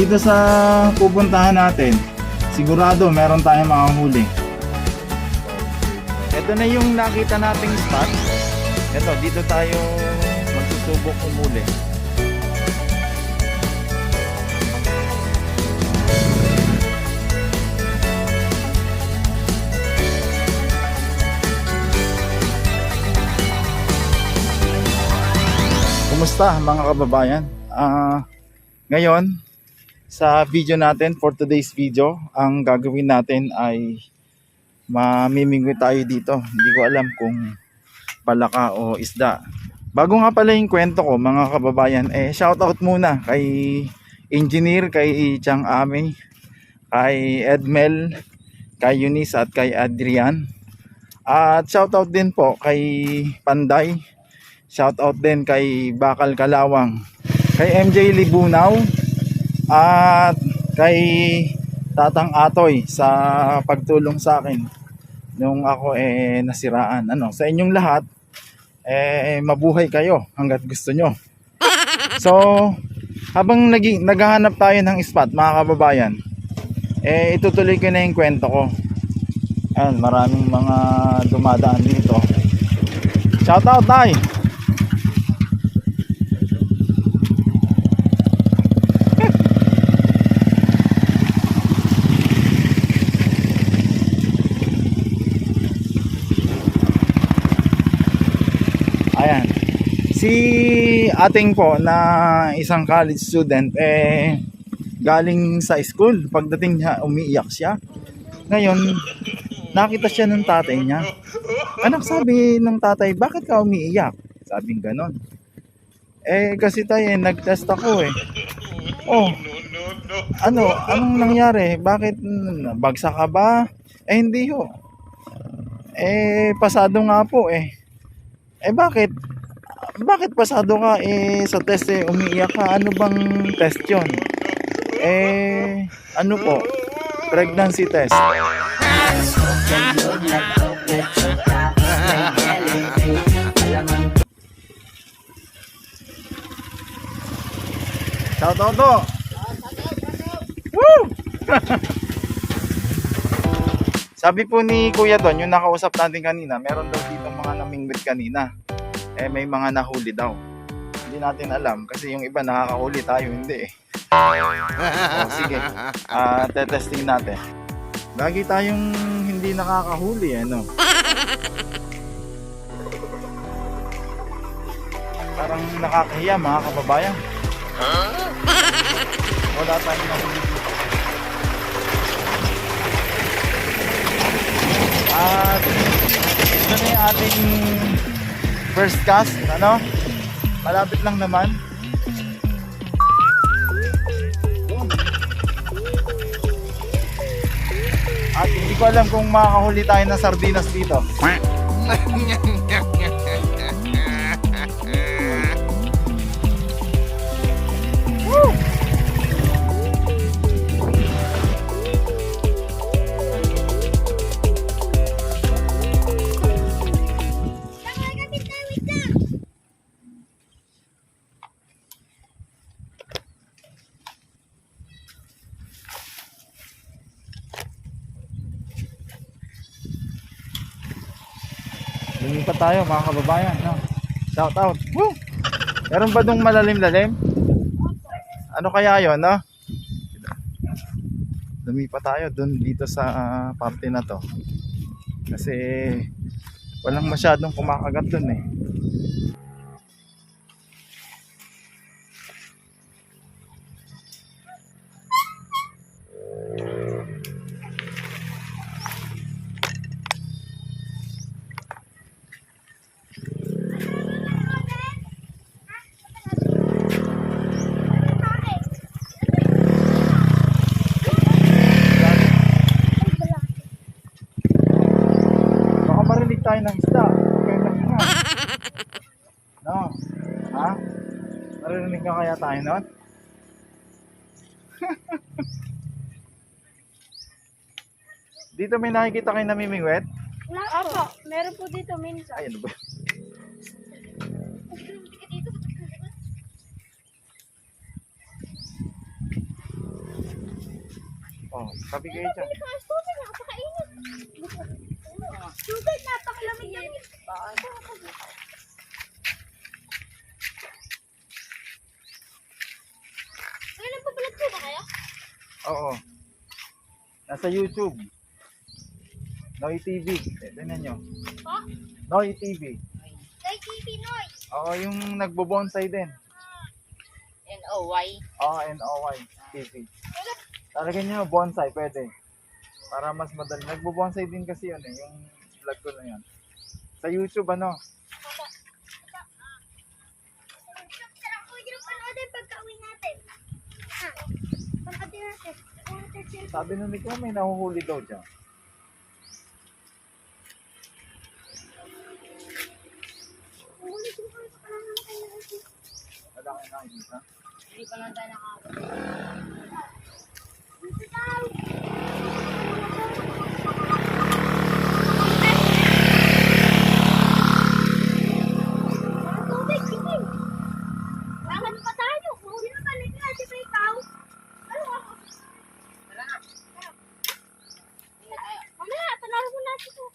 dito sa pupuntahan natin, sigurado meron tayong makahuli. Ito na yung nakita nating spot. Ito, dito tayo magsusubok umuli. Kumusta mga kababayan? Ah, ngayon, sa video natin for today's video, ang gagawin natin ay mamimingwi tayo dito. Hindi ko alam kung palaka o isda. Bago nga pala yung kwento ko mga kababayan, eh shoutout muna kay engineer, kay Chang Ame, kay Edmel, kay Eunice at kay Adrian. At shoutout din po kay Panday, shoutout din kay Bakal Kalawang, kay MJ Libunaw, at kay Tatang Atoy sa pagtulong sa akin nung ako eh nasiraan. Ano, sa inyong lahat eh mabuhay kayo hangga't gusto nyo. So, habang naging naghahanap tayo ng spot mga kababayan, eh itutuloy ko na yung kwento ko. Ayan, maraming mga dumadaan dito. Shout out, Tay! Ayan. Si ating po na isang college student eh galing sa school. Pagdating niya umiiyak siya. Ngayon, nakita siya ng tatay niya. Anak sabi ng tatay, bakit ka umiiyak? Sabing ganon. Eh kasi tayo eh, nag-test ako eh. Oh, ano, anong nangyari? Bakit bagsak ka ba? Eh hindi ho. Eh pasado nga po eh. Eh bakit? Bakit pasado ka eh sa test eh umiiyak ka? Ano bang test 'yon? Eh ano po? Pregnancy test. Shout out to. Woo! Sabi po ni Kuya Don, yung nakausap natin kanina, meron daw dito mga namingwit kanina. Eh may mga nahuli daw. Hindi natin alam kasi yung iba nakakahuli tayo hindi eh. O, sige, ah tetesting natin. Lagi tayong hindi nakakahuli ano. Parang nakakahiya mga kababayan. Wala tayong nahuli dito. At ito na yung ating first cast, ano? Malapit lang naman. At hindi ko alam kung makakahuli tayo ng sardinas dito. Lumipat tayo mga kababayan. No? Shout out. Woo! Meron ba dong malalim-lalim? Ano kaya yon no? Lumipat tayo dun dito sa ah, parte na to. Kasi walang masyadong kumakagat dun eh. Marinig tayo ng isda. Okay lang nga. No? Ha? Marinig ka kaya tayo nun? Dito may nakikita kayo namimingwet? Opo, meron po dito minsan. Ay, ano ba? Oh, sabi kayo dyan. Napakainit. Tubig, napakalamig lang. Ay, nagpapalat po ba kayo? Oo. Nasa YouTube. Noy TV. Eh, Tingnan nyo. Po? Noy TV. Kay TV Noy. Oo, yung nagbo-bonsai din. N-O-Y. Oo, N-O-Y TV. Talagyan nyo bonsai, pwede. Para mas madali. Nagbo-bonsai din kasi yun eh. Yung vlog ko na yun. Sa YouTube, ano? Sabi nun ko, may nahuhuli daw dyan. Wala kayo nakikita. Hindi pa lang tayo daw. Mga tubig, sige. Bakit pa tayo? Huli na balik na, di ba ikaw? Ano ako? Wala na. Hindi na tayo. Mamaya, tanawin mo natin ito.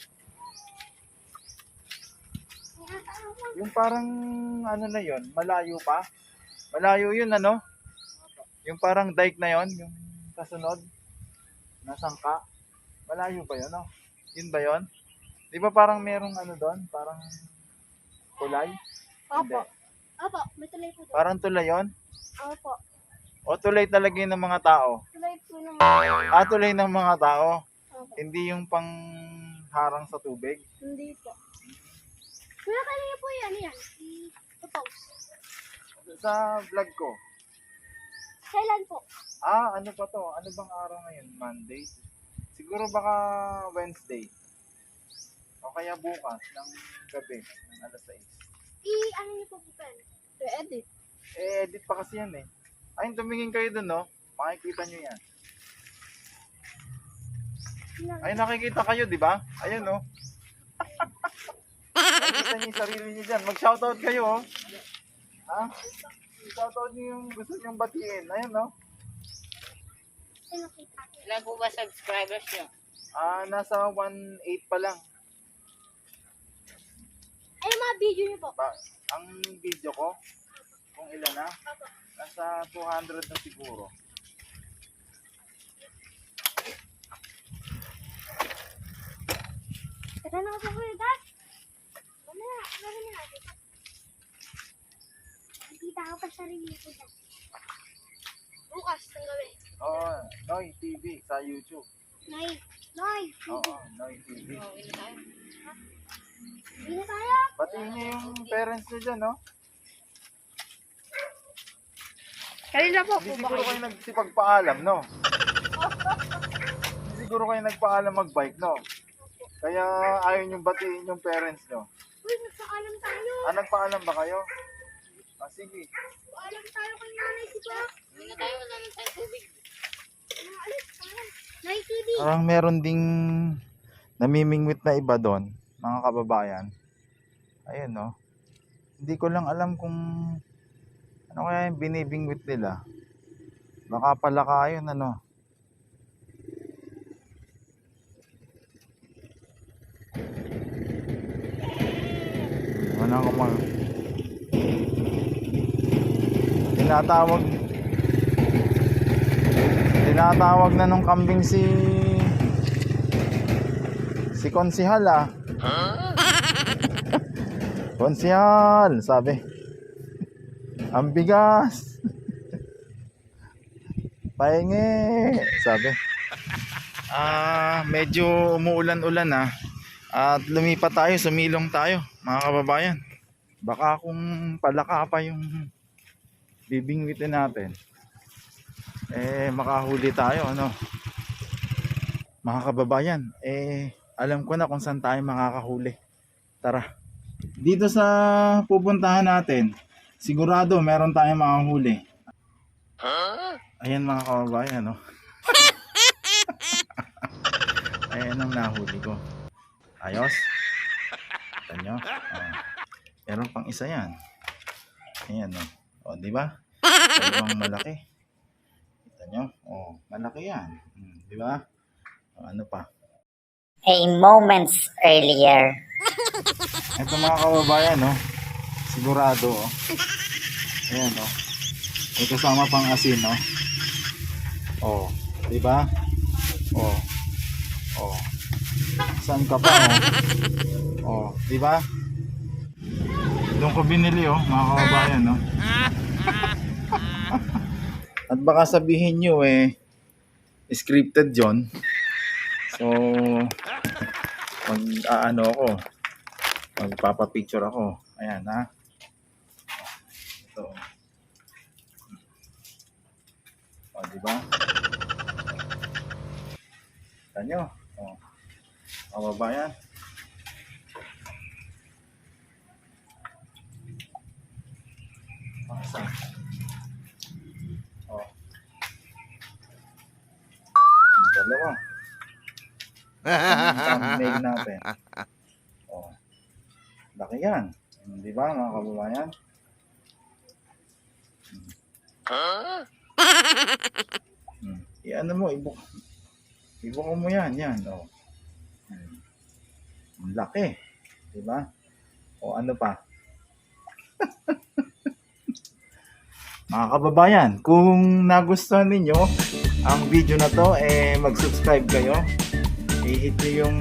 Mamaya, tanawin mo. Yung parang, ano na yon malayo pa. Malayo yun, ano? Yung parang dike na yon yung kasunod. Nasangka. Malayo ba yun, no? Yun ba yun? Di ba parang merong ano doon? Parang tulay? Opo. Opo, may tulay po doon. Parang tulay yun? Opo. O tulay talaga yun ng mga tao? Tulay po ng... Ah, tulay ng mga tao. Opo. Hindi yung pang harang sa tubig. Hindi po. Kuya, kanina po yan, yan. I-post. Sa vlog ko. Kailan po? Ah, ano pa to? Ano bang araw ngayon? Monday? Siguro baka Wednesday. O kaya bukas ng gabi, ng alas 6. I-ano niyo po po, pen? I-edit. Eh, edit pa kasi yan eh. Ayun, tumingin kayo dun, no? Makikita nyo yan. Ayun, nakikita kayo, di ba? Ayun, no? Nakikita nyo yung sarili nyo dyan. Mag-shoutout kayo, oh. Ha? Shoutout nyo yung gusto nyong batiin. Ayun, no? Ilan po ba subscribers nyo? Ah, nasa 1.8 pa lang. Ay, yung mga video niyo po. Ba, ang video ko, kung ilan na, nasa 200 na siguro. Teka na ako po, guys. Mamaya, meron na natin. Nakita ko pa sarili ko dyan. Bukas, ng gabi. Oo, Noy TV sa YouTube. Nay, Nay, Oo, Noy TV. Oh, ilan tayo? hindi na tayo. Batiin niyo yung parents niyo dyan, no? Kanina po Hindi siguro kayo nagsipagpaalam, no? Hindi siguro kayo nagpaalam mag-bike, no? Kaya ayaw niyong batiin yung parents nyo. Uy, nagpaalam tayo. Ah, nagpaalam ba kayo? Ah, sige. Paalam tayo kay nanay si Jack. Hindi na tayo. Wala na tayo tubig. Paalam. Nay TV. Parang meron ding namimingwit na iba doon, mga kababayan. Ayun, no? Hindi ko lang alam kung ano kaya yung binibingwit nila. Baka pala yun, ano? Wala ko mag... Tinatawag... Tinatawag na nung kambing si... Si Konsihal ah. Konsihal, sabi. Ang bigas. Pahingi, sabi. Ah, medyo umuulan-ulan ah. At lumipat tayo, sumilong tayo, mga kababayan. Baka kung palaka pa yung bibingwitin natin. Eh, makahuli tayo, ano. Mga kababayan, eh, alam ko na kung saan tayo makakahuli. Tara. Dito sa pupuntahan natin, sigurado meron tayong makahuli. Ayan mga kababayan, no? Ayan ang nahuli ko. Ayos? Kita nyo? Oh. Meron pang isa yan. Ayan, no? O, di ba? Dalawang malaki. Kita nyo? O, malaki yan. Hmm. Di ba? O, ano pa? A moments earlier. Ito mga kababayan, no? Sigurado, oh. Ayan, oh. May kasama pang asin, no? Oh, di ba? Oh. Oh. Saan ka pa, oh? Oh, di ba? Doon ko binili, oh, mga kababayan, no? At baka sabihin nyo, eh, scripted yon So, mag, aano ako, magpapapicture ako. Ayan, ha? Ito. O, di ba? Kita nyo? O. Kababayan. Paksa. O. Dalawa. Thumbnail natin. O. Laki yan. Di ba mga kababayan? Hmm. I-ano mo, ibuk. Ibuk mo yan, yan. O. Ang laki. Di ba? O ano pa? mga kababayan, kung nagustuhan ninyo ang video na to, eh mag-subscribe kayo. I-hit nyo yung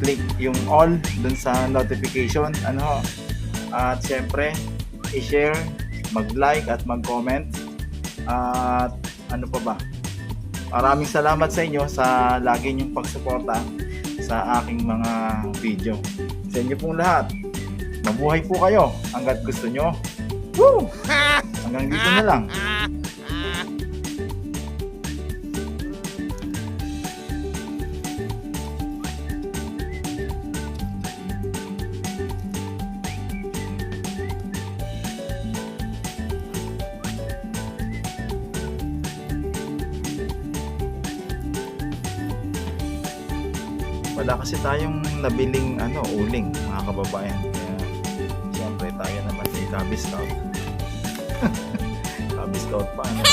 click yung all dun sa notification. Ano At syempre, i-share, mag-like at mag-comment. At ano pa ba? Maraming salamat sa inyo sa lagi niyong pagsuporta sa aking mga video. Sa inyo pong lahat. Mabuhay po kayo hanggat gusto nyo. Woo! Hanggang dito na lang. Wala kasi tayong nabiling ano, uling mga kababayan. Kaya siyempre tayo naman si Cubby Scout. Cubby Scout pa ano.